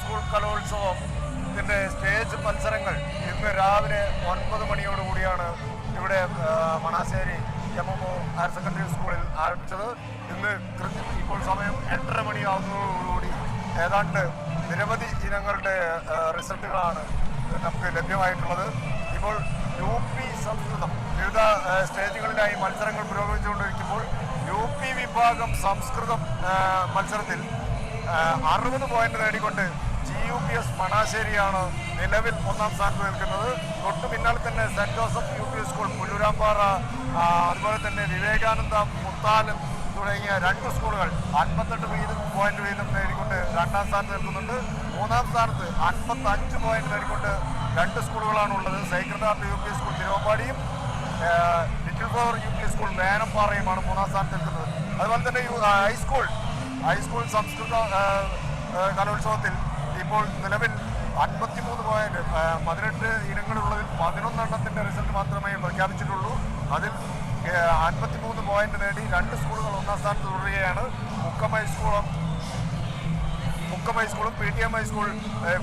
School കലോത്സവത്തിന്റെ stage മത്സരങ്ങൾ ഇന്ന് രാവിലെ ഒൻപത് മണിയോടുകൂടിയാണ് ഇവിടെ മണാശ്ശേരി എം ഹയർ സെക്കൻഡറി സ്കൂളിൽ ആരംഭിച്ചത്. ഇന്ന് കൃത്യം ഇപ്പോൾ സമയം എട്ടര മണിയാവുന്നതോടുകൂടി ഏതാണ്ട് നിരവധി ഇനങ്ങളുടെ റിസൾട്ടുകളാണ് നമുക്ക് ലഭ്യമായിട്ടുള്ളത്. ഇപ്പോൾ യു പി സംസ്കൃതം വിവിധ സ്റ്റേജുകളിലായി മത്സരങ്ങൾ പുരോഗമിച്ചുകൊണ്ടിരിക്കുമ്പോൾ യു പി വിഭാഗം സംസ്കൃതം മത്സരത്തിൽ അറുപത് പോയിന്റ് നേടിക്കൊണ്ട് ജി യു പി എസ് മണാശ്ശേരിയാണ് നിലവിൽ ഒന്നാം സ്ഥാനത്ത് നിൽക്കുന്നത്. തൊട്ടു പിന്നാലെ തന്നെ saint Joseph U P school Pulloorampara അതുപോലെ തന്നെ വിവേകാനന്ദ മുത്താലം തുടങ്ങിയ രണ്ട് സ്കൂളുകൾ അൻപത്തെട്ട് വീതം പോയിന്റ് വീതം നേടിക്കൊണ്ട് രണ്ടാം സ്ഥാനത്ത് നിൽക്കുന്നുണ്ട്. മൂന്നാം സ്ഥാനത്ത് അൻപത്തഞ്ച് പോയിന്റ് നേടിക്കൊണ്ട് രണ്ട് സ്കൂളുകളാണ് ഉള്ളത് heart U P school തിരുവമ്പാടിയും little flower U P school വേനപ്പാറയുമാണ് മൂന്നാം സ്ഥാനത്ത് നിൽക്കുന്നത്. അതുപോലെ തന്നെ ഹൈസ്കൂൾ ഹൈസ്കൂൾ സംസ്കൃത കലോത്സവത്തിൽ ഇപ്പോൾ നിലവിൽ അൻപത്തിമൂന്ന് പോയിന്റ് പതിനെട്ട് ഇനങ്ങളുള്ളതിൽ പതിനൊന്നെണ്ണത്തിന്റെ റിസൾട്ട് മാത്രമേ പ്രഖ്യാപിച്ചിട്ടുള്ളൂ. അതിൽ അൻപത്തിമൂന്ന് പോയിന്റ് നേടി രണ്ട് സ്കൂളുകൾ ഒന്നാം സ്ഥാനത്ത് തുടരുകയാണ്. മുക്കം ഹൈസ്കൂളും Mukkam ഹൈസ്കൂളും P T M high school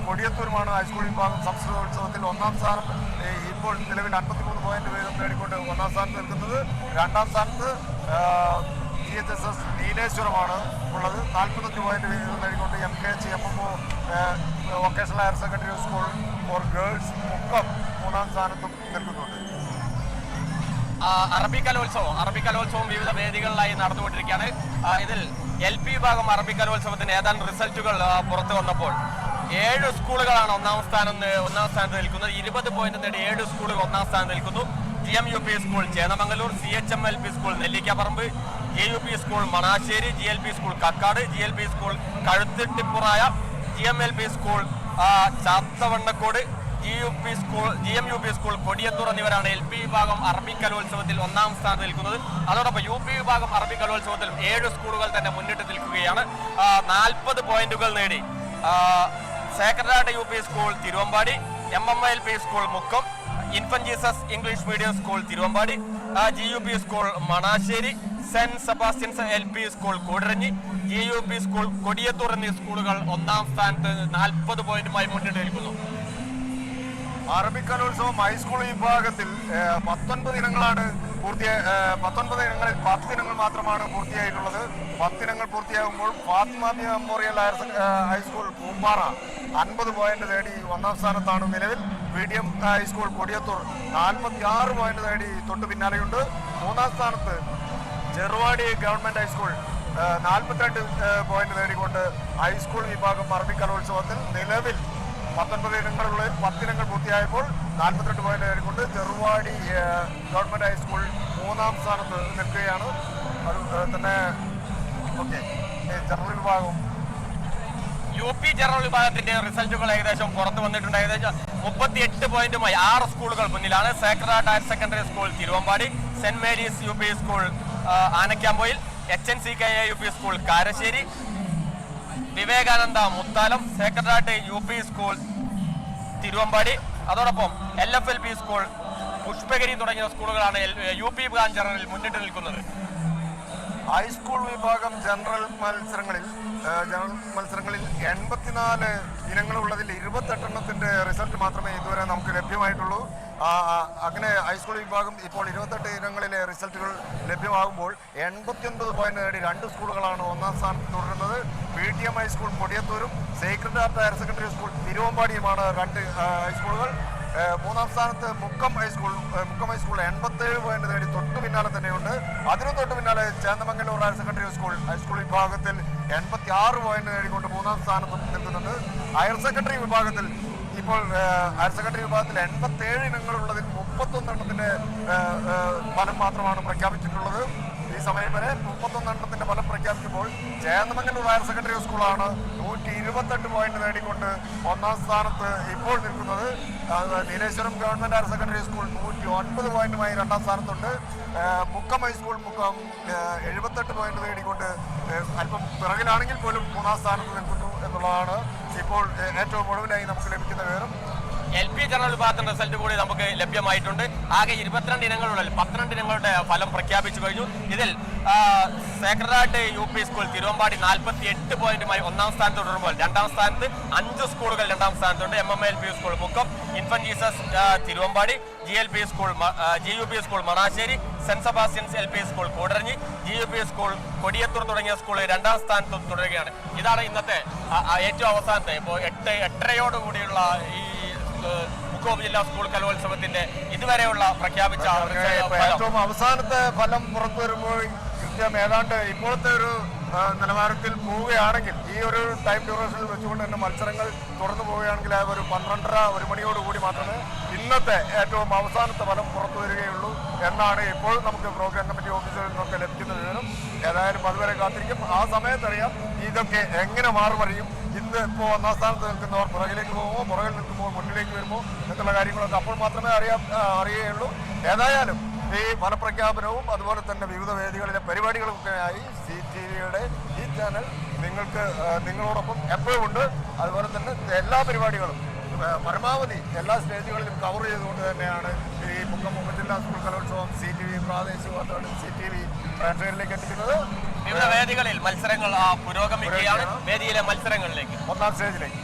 കൊടിയത്തൂരുമാണ് high school വിഭാഗം സംസ്കൃതോത്സവത്തിൽ ഒന്നാം സ്ഥാനം ഇപ്പോൾ നിലവിൽ അൻപത്തിമൂന്ന് പോയിന്റ് വീതം നേടിക്കൊണ്ട് ഒന്നാം സ്ഥാനത്ത് നിൽക്കുന്നത്. രണ്ടാം സ്ഥാനത്ത് ജി എച്ച് എസ് എസ് നീലേശ്വരമാണ് ഉള്ളത്. നാൽപ്പത്തഞ്ച് പോയിന്റ് വീതം നേടിക്കൊണ്ട് M K H M M O vocational higher secondary school for girls Mukkam മൂന്നാം സ്ഥാനത്തും നിൽക്കുന്നുണ്ട്. അറബി കലോത്സവം അറബി കലോത്സവം വിവിധ വേദികളിലായി നടന്നുകൊണ്ടിരിക്കുകയാണ്. ഇതിൽ എൽ പി വിഭാഗം അറബി കലോത്സവത്തിന് ഏതാണ്ട് റിസൾട്ടുകൾ പുറത്തു വന്നപ്പോൾ ഏഴ് സ്കൂളുകളാണ് ഒന്നാം സ്ഥാനം ഒന്നാം സ്ഥാനത്ത് നിൽക്കുന്നത്. ഇരുപത് പോയിന്റ് നേടി ഏഴ് സ്കൂളുകൾ ഒന്നാം സ്ഥാനം നിൽക്കുന്നു. G M U P school Chennamangalur C H M L P school Nellikkaparamb J U P school Manassery G L P school Kakkad G L P school Kazhuthittippuraya G M L P school Chathavannakkod G U P school G M U P school Kodiyathur എന്നിവരാണ് L P വിഭാഗം അറബി കലോത്സവത്തിൽ ഒന്നാം സ്ഥാനത്ത് നിൽക്കുന്നത്. അതോടൊപ്പം U P വിഭാഗം അറബി കലോത്സവത്തിൽ ഏഴ് സ്കൂളുകൾ തന്നെ മുന്നിട്ട് നിൽക്കുകയാണ്. നാൽപ്പത് പോയിന്റുകൾ നേടി. Sacred heart U P school Thiruvambadi. M M L P school Mukkam. Infant Jesus English medium school Thiruvambadi. G U P school Manassery saint Sebastian's L P school Koodaranji G U P school Kodiyathur എന്നീ സ്കൂളുകൾ ഒന്നാം സ്ഥാനത്ത് നാൽപ്പത് പോയിന്റുമായി മുന്നിട്ട് നിൽക്കുന്നു Arabic കലോത്സവം high school വിഭാഗത്തിൽ പത്തൊൻപത് ഇനങ്ങളാണ് പൂർത്തിയായി പത്തൊൻപത് ഇനങ്ങളിൽ പത്ത് ഇനങ്ങൾ മാത്രമാണ് പൂർത്തിയായിട്ടുള്ളത്. പത്ത് ഇനങ്ങൾ പൂർത്തിയാകുമ്പോൾ Fathima memorial higher high school Poompara അൻപത് പോയിന്റ് നേടി ഒന്നാം സ്ഥാനത്താണ് നിലവിൽ. M high school Kodiyathur. നാൽപ്പത്തി ആറ് പോയിന്റ് നേടി തൊട്ട് പിന്നാലെയുണ്ട്. മൂന്നാം സ്ഥാനത്ത് ചെറുവാടി ഗവൺമെന്റ് ഹൈസ്കൂൾ നാൽപ്പത്തിരണ്ട് പോയിന്റ് നേടിക്കൊണ്ട് ഹൈസ്കൂൾ വിഭാഗം അറബിക് കലോത്സവത്തിൽ നിലവിൽ പത്തൊൻപത് ഇനങ്ങളുള്ളിൽ പത്തിനങ്ങൾ പൂർത്തിയായപ്പോൾ നാൽപ്പത്തിരണ്ട് പോയിന്റ് നേടിക്കൊണ്ട് ചെറുവാടി ഗവൺമെന്റ് ഹൈസ്കൂൾ മൂന്നാം സ്ഥാനത്ത് നിൽക്കുകയാണ്. അതുപോലെ തന്നെ ഓക്കെ ജനറൽ വിഭാഗം. യു പി ജനറൽ വിഭാഗത്തിന്റെ റിസൾട്ടുകൾ ഏകദേശം പുറത്തു വന്നിട്ടുണ്ട്. ഏകദേശം മുപ്പത്തി എട്ട് പോയിന്റുമായി ആറ് സ്കൂളുകൾ മുന്നിലാണ്. Sacred higher secondary school Thiruvambadi saint Mary's U P school Anakkampoyil H N C K A U P school Karassery Vivekananda Muthalam sacred heart U P school Thiruvambadi അതോടൊപ്പം L F L P school Pushpagiri തുടങ്ങിയ സ്കൂളുകളാണ് U P branch ജനറലിൽ മുന്നിട്ട് നിൽക്കുന്നത്. High school വിഭാഗം general മത്സരങ്ങളിൽ general എൺപത്തിനാല് ഇനങ്ങളുള്ളതിൽ ഇരുപത്തെട്ടെണ്ണത്തിന്റെ result മാത്രമേ ഇതുവരെ നമുക്ക് ലഭ്യമായിട്ടുള്ളൂ. അങ്ങനെ ഹൈസ്കൂൾ വിഭാഗം ഇപ്പോൾ ഇരുപത്തെട്ട് ഇനങ്ങളിലെ റിസൾട്ടുകൾ ലഭ്യമാകുമ്പോൾ എൺപത്തിയൊൻപത് പോയിന്റ് നേടി രണ്ട് സ്കൂളുകളാണ് ഒന്നാം സ്ഥാനത്ത് തുടരുന്നത്. P T M high school കൊടിയത്തൂരും sacred heart higher secondary school തിരുവമ്പാടിയുമാണ് രണ്ട് ഹൈസ്കൂളുകൾ മൂന്നാം സ്ഥാനത്ത് Mukkam high school Mukkam high school എൺപത്തേഴ് പോയിന്റ് നേടി തൊട്ടു പിന്നാലെ തന്നെയുണ്ട്. അതിനു തൊട്ടു പിന്നാലെ Chendamangalur higher secondary school high school വിഭാഗത്തിൽ എൺപത്തി ആറ് പോയിന്റ് നേടിക്കൊണ്ട് മൂന്നാം സ്ഥാനത്ത് നിൽക്കുന്നുണ്ട്. ഹയർ സെക്കൻഡറി വിഭാഗത്തിൽ ഇപ്പോൾ ഹയർ സെക്കൻഡറി വിഭാഗത്തിൽ എൺപത്തേഴ് ഇനങ്ങളുള്ളതിൽ മുപ്പത്തൊന്നെണ്ണത്തിന്റെ ഫലം മാത്രമാണ് പ്രഖ്യാപിച്ചിട്ടുള്ളത്. ഈ സമയം വരെ മുപ്പത്തൊന്നെണ്ണത്തിന്റെ ഫലം പ്രഖ്യാപിക്കുമ്പോൾ ചേന്നമംഗലൂർ ഹയർ സെക്കൻഡറി സ്കൂളാണ് നൂറ്റി ഇരുപത്തെട്ട് പോയിന്റ് നേടിക്കൊണ്ട് ഒന്നാം സ്ഥാനത്ത് ഇപ്പോൾ നിൽക്കുന്നത്. Neeleswaram government higher secondary school നൂറ്റി ഒൻപത് പോയിന്റുമായി രണ്ടാം സ്ഥാനത്തുണ്ട്. മുക്കം ഹൈസ്കൂൾ മുക്കം എഴുപത്തെട്ട് പോയിന്റ് നേടിക്കൊണ്ട് അല്പം പിറകിലാണെങ്കിൽ പോലും മൂന്നാം സ്ഥാനത്ത് നിൽക്കുന്നു എന്നുള്ളതാണ് ഇപ്പോൾ ഏറ്റവും ഒടുവിലായി നമുക്ക് ലഭിക്കുന്ന വിവരം. എൽ പി ജനറൽ വിഭാഗത്തിന്റെ റിസൾട്ട് കൂടി നമുക്ക് ലഭ്യമായിട്ടുണ്ട്. ആകെ ഇരുപത്തിരണ്ട് ഇനങ്ങളുള്ള പന്ത്രണ്ട് ഇനങ്ങളുടെ ഫലം പ്രഖ്യാപിച്ചു കഴിഞ്ഞു. ഇതിൽ സേക്രഡായിട്ട് യു പി സ്കൂൾ തിരുവമ്പാടി നാൽപ്പത്തി എട്ട് പോയിന്റുമായി ഒന്നാം സ്ഥാനത്ത് തുടരുമ്പോൾ രണ്ടാം സ്ഥാനത്ത് അഞ്ച് സ്കൂളുകൾ രണ്ടാം സ്ഥാനത്തുണ്ട്. M M L P school Mukkam infant Jesus Thiruvambadi G L P school G U P school Manassery saint Sebastian's L P school Koodaranji G U P school Kodiyathur തുടങ്ങിയ സ്കൂൾ രണ്ടാം സ്ഥാനത്ത് തുടരുകയാണ്. ഇതാണ് ഇന്നത്തെ ഏറ്റവും അവസാനത്തെ. ഇപ്പോൾ എട്ട് എട്ടരയോടുകൂടിയുള്ള ഈ മുക്കോബ് ജില്ലാ സ്കൂൾ കലോത്സവത്തിന്റെ ഇതുവരെയുള്ള പ്രഖ്യാപിച്ച. ഏറ്റവും അവസാനത്തെ ഫലം പുറത്തു വരുമ്പോൾ കൃത്യം ഏതാണ്ട് ഇപ്പോഴത്തെ ഒരു നിലവാരത്തിൽ പോവുകയാണെങ്കിൽ ഈ ഒരു ടൈം ഡ്യൂറേഷനിൽ വെച്ചുകൊണ്ട് തന്നെ മത്സരങ്ങൾ തുടർന്നു പോവുകയാണെങ്കിൽ ആ ഒരു പന്ത്രണ്ടര ഒരു മണിയോടുകൂടി മാത്രമേ ഇന്നത്തെ ഏറ്റവും അവസാനത്തെ ഫലം പുറത്തു വരികയുള്ളൂ എന്നാണ് ഇപ്പോൾ നമുക്ക് പ്രോഗ്രാം കമ്മിറ്റി ഓഫീസറിൽ നിന്നൊക്കെ ലഭിക്കുന്ന വിവരം ഏതായാലും അതുവരെ കാത്തിരിക്കും. ആ സമയത്തറിയാം ഇതൊക്കെ എങ്ങനെ മാറുമറിയും. ഇന്ന് ഇപ്പോൾ ഒന്നാം സ്ഥാനത്ത് നിൽക്കുന്നവർ പുറകിലേക്ക് പോകുമോ പുറകിൽ നിൽക്കുമ്പോൾ മുന്നിലേക്ക് വരുമോ എന്നുള്ള കാര്യങ്ങളൊക്കെ അപ്പോൾ മാത്രമേ അറിയാം അറിയുകയുള്ളൂ. ഏതായാലും ഈ ഫലപ്രഖ്യാപനവും അതുപോലെ തന്നെ വിവിധ വേദികളിലെ പരിപാടികളൊക്കെയായി സി ടി വിയുടെ ഈ ചാനൽ നിങ്ങൾക്ക് നിങ്ങളോടൊപ്പം എപ്പോഴും ഉണ്ട്. അതുപോലെ തന്നെ എല്ലാ പരിപാടികളും പരമാവധി എല്ലാ സ്റ്റേജുകളിലും കവർ ചെയ്തുകൊണ്ട് തന്നെയാണ് ഈ മുക്കം ജില്ലാ സ്കൂൾ കലോത്സവം സി ടി വി പ്രാദേശിക വാർത്തകളും സി ടി വി പ്രേക്ഷകരിലേക്ക് എത്തിക്കുന്നത്. വിവിധ വേദികളിൽ മത്സരങ്ങൾ പുരോഗമിക്കുകയാണ്. വേദിയിലെ മത്സരങ്ങളിലേക്ക്. ഒന്നാം സ്റ്റേജിലേക്ക്